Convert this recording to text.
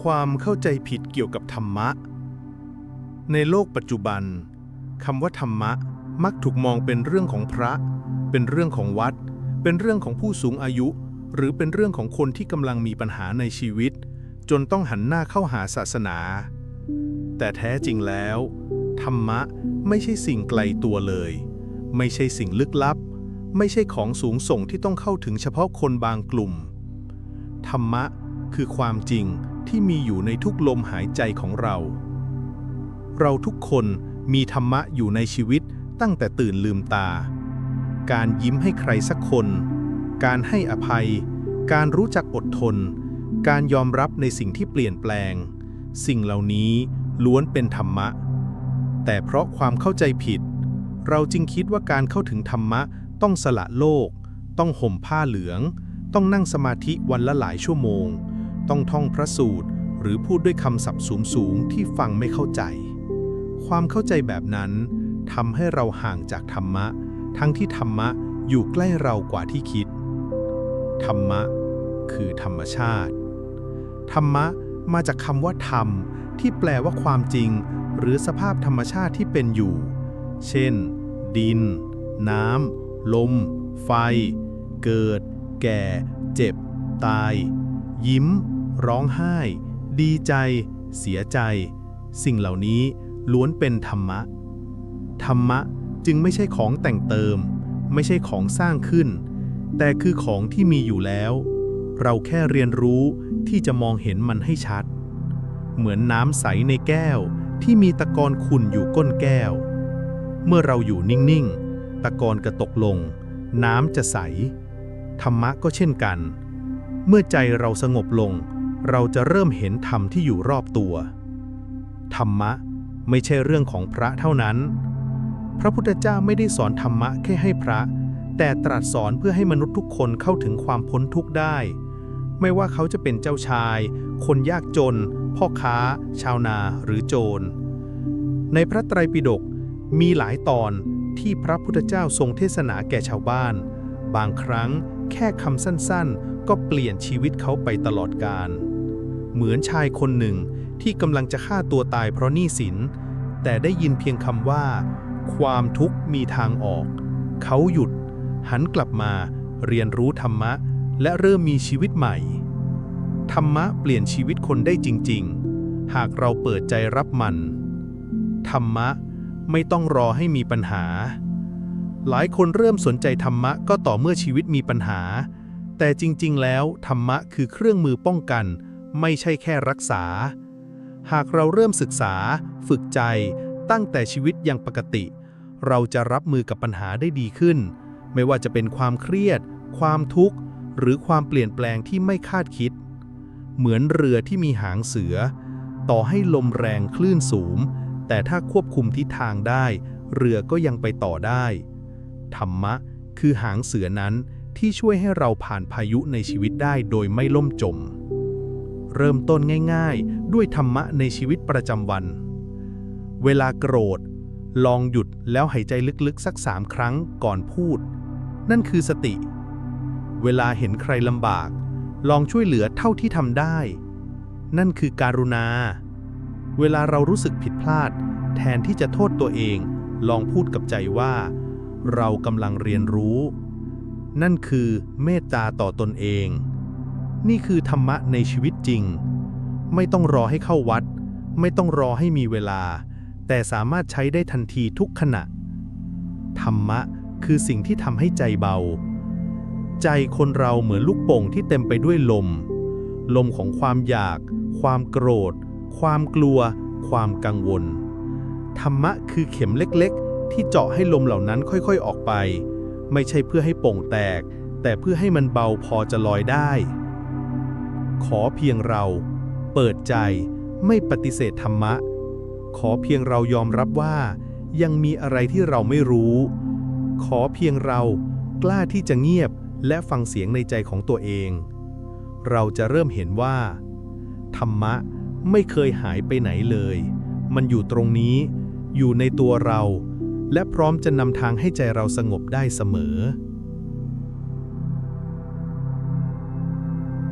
ความเข้าใจผิดเกี่ยวกับธรรมะ ในโลกปัจจุบันคำว่าธรรมะมักถูกมองเป็นเรื่องของพระ เป็นเรื่องของวัด เป็นเรื่องของผู้สูงอายุ หรือเป็นเรื่องของคนที่กำลังมีปัญหาในชีวิต จนต้องหันหน้าเข้าหาศาสนา แต่แท้จริงแล้ว ธรรมะไม่ใช่สิ่งไกลตัวเลย ไม่ใช่สิ่งลึกลับ ไม่ใช่ของสูงส่งที่ต้องเข้าถึงเฉพาะคนบางกลุ่ม ธรรมะคือความจริง ที่มีอยู่ในทุกลมหายใจของเรา เราทุกคนมีธรรมะอยู่ในชีวิตตั้งแต่ตื่นลืมตา การยิ้มให้ใครสักคน การให้อภัย การรู้จักอดทน การยอมรับในสิ่งที่เปลี่ยนแปลง สิ่งเหล่านี้ล้วนเป็นธรรมะ แต่เพราะความเข้าใจผิด เราจึงคิดว่าการเข้าถึงธรรมะต้องสละโลก ต้องห่มผ้าเหลือง ต้องนั่งสมาธิวันละหลายชั่วโมง ต้องท่องพระสูตร หรือพูดด้วยคำศัพท์สูงๆที่ฟังไม่เข้าใจ ความเข้าใจแบบนั้นทำให้เราห่างจากธรรมะ ทั้งที่ธรรมะอยู่ใกล้เรากว่าที่คิด ธรรมะ คือธรรมชาติ ธรรมะมาจากคำว่าธรรม ที่แปลว่าความจริง หรือสภาพธรรมชาติที่เป็นอยู่ เช่น ดิน น้ำ ลม ไฟ เกิด แก่ เจ็บ ตาย ยิ้ม ร้องไห้ ดีใจ เสียใจ สิ่งเหล่านี้ล้วนเป็นธรรมะ ธรรมะจึงไม่ใช่ของแต่งเติม ไม่ใช่ของสร้างขึ้น แต่คือของที่มีอยู่แล้ว เราแค่เรียนรู้ที่จะมองเห็นมันให้ชัด เหมือนน้ำใสในแก้วที่มีตะกอนขุ่นอยู่ก้นแก้ว เมื่อเราอยู่นิ่งๆ ตะกอนกระตกลง น้ำจะใส ธรรมะก็เช่นกัน เมื่อใจเราสงบลง เราจะเริ่มเห็นธรรมที่อยู่รอบตัว ธรรมะไม่ใช่เรื่องของพระเท่านั้น พระพุทธเจ้าไม่ได้สอนธรรมะแค่ให้พระ แต่ตรัสสอนเพื่อให้มนุษย์ทุกคนเข้าถึงความพ้นทุกข์ได้ ไม่ว่าเขาจะเป็นเจ้าชาย คนยากจน พ่อค้า ชาวนาหรือโจร ในพระไตรปิฎกมีหลายตอนที่พระพุทธเจ้าทรงเทศนาแก่ชาวบ้าน บางครั้ง แค่คำสั้นๆ ก็เปลี่ยนชีวิตเขาไปตลอดกาลเหมือนชายคนหนึ่งที่กำลังจะฆ่าตัวตายเพราะหนี้สิน แต่ได้ยินเพียงคำว่า ความทุกข์มีทางออก เขาหยุด หันกลับมา เรียนรู้ธรรมะ และเริ่มมีชีวิตใหม่ ธรรมะเปลี่ยนชีวิตคนได้จริง ๆ หากเราเปิดใจรับมัน ธรรมะไม่ต้องรอให้มีปัญหา หลายคนเริ่มสนใจธรรมะก็ต่อเมื่อชีวิตมีปัญหา แต่จริง ๆ แล้ว ธรรมะคือเครื่องมือป้องกัน ไม่ใช่แค่รักษา หากเราเริ่มศึกษา ฝึกใจ ตั้งแต่ชีวิตยังปกติ เราจะรับมือกับปัญหาได้ดีขึ้น ไม่ว่าจะเป็นความเครียด ความทุกข์ หรือความเปลี่ยนแปลงที่ไม่คาดคิด เหมือนเรือที่มีหางเสือ ต่อให้ลมแรงคลื่นสูง แต่ถ้าควบคุมทิศทางได้ เรือก็ยังไปต่อได้ ธรรมะ คือหางเสือนั้นที่ช่วยให้เราผ่านพายุในชีวิตได้โดยไม่ล่มจม เริ่มต้นง่ายๆ ด้วยธรรมะในชีวิตประจำวัน เวลาโกรธ ลองหยุดแล้วหายใจลึกๆ สักสามครั้งก่อนพูด นั่นคือสติ เวลาเห็นใครลำบาก ลองช่วยเหลือเท่าที่ทำได้ นั่นคือการุณา เวลาเรารู้สึกผิดพลาด แทนที่จะโทษตัวเอง ลองพูดกับใจว่า เรากำลังเรียนรู้ นั่นคือเมตตาต่อตนเอง นี่คือธรรมะในชีวิตจริง ไม่ต้องรอให้เข้าวัด ไม่ต้องรอให้มีเวลา แต่สามารถใช้ได้ทันทีทุกขณะ ธรรมะคือสิ่งที่ทำให้ใจเบา ใจคนเราเหมือนลูกโป่งที่เต็มไปด้วยลม ลมของความอยาก ความโกรธ ความกลัว ความกังวล ธรรมะคือเข็มเล็กๆ ที่เจาะให้ลมเหล่านั้นค่อยๆออกไป ไม่ใช่เพื่อให้โป่งแตก แต่เพื่อให้มันเบาพอจะลอยได้ ขอเพียงเรา เปิดใจไม่ปฏิเสธธรรมะ ขอเพียงเรายอมรับว่า ยังมีอะไรที่เราไม่รู้ ขอเพียงเรากล้าที่จะเงียบและฟังเสียงในใจของตัวเอง เราจะเริ่มเห็นว่า ธรรมะไม่เคยหายไปไหนเลย มันอยู่ตรงนี้ อยู่ในตัวเรา และพร้อมจะนำทางให้ใจเราสงบได้เสมอ